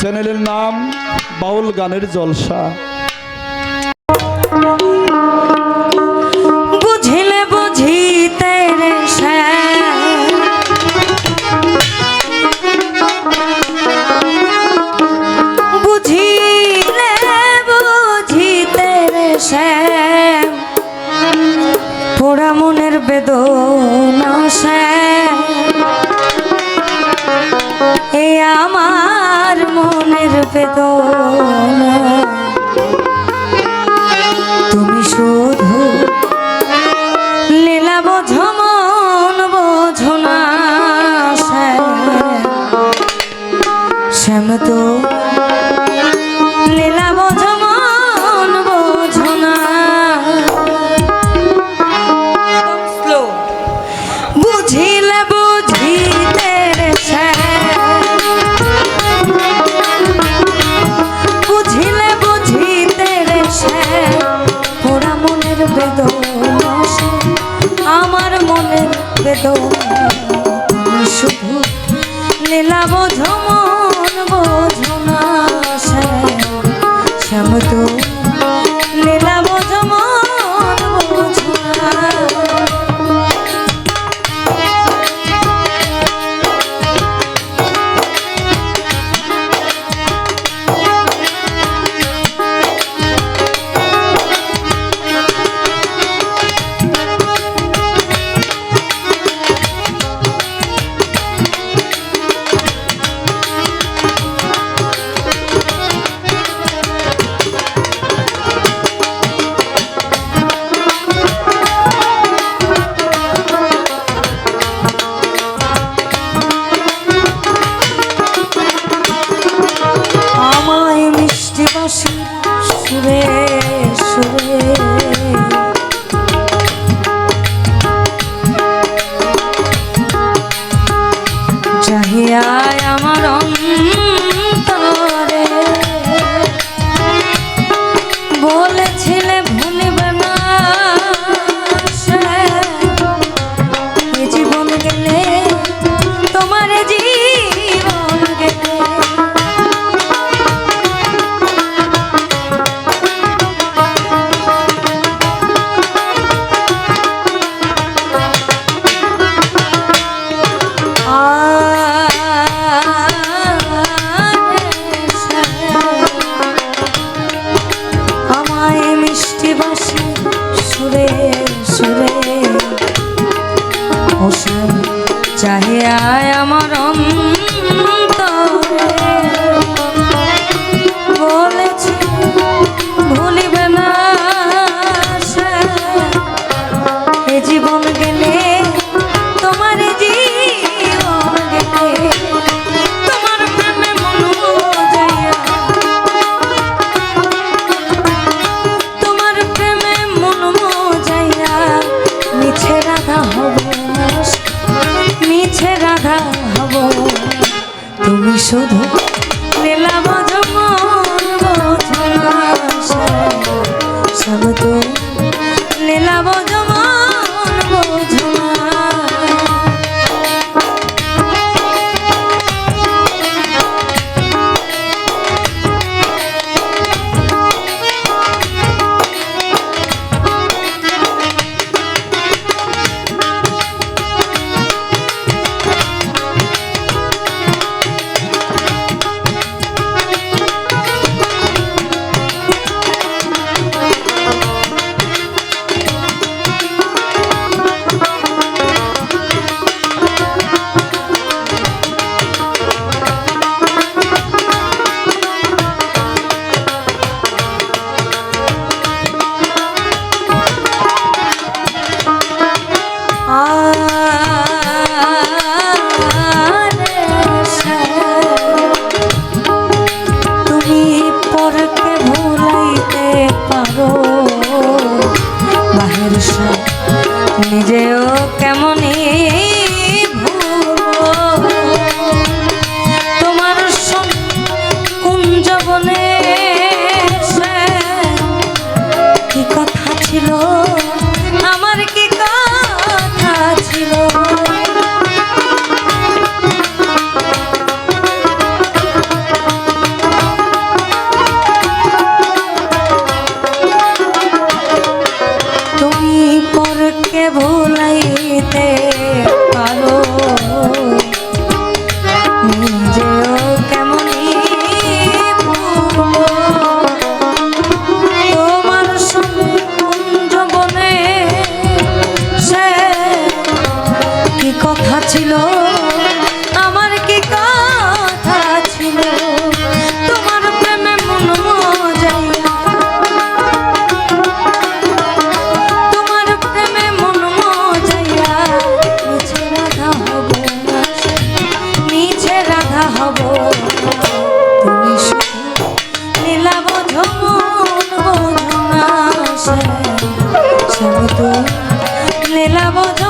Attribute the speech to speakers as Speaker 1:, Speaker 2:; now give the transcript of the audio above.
Speaker 1: চ্যানেলের নাম বাউল গানের জলসা।
Speaker 2: বুঝিলে বুঝিলে মনের বেদনা শ্যাম আমার মনের বেদনা। শুধু লীলাবোধ হোসেন চাহে আয় আমার অন্য শুধু ছিল, আমার কি কথা ছিল? তোমার প্রেমে মন তোমার প্রেমে মন মজাইয়া নিচে রাধা হব নিচে রাধা হব তুমি লীলাবধ নীলাব ঝমন বোঝনা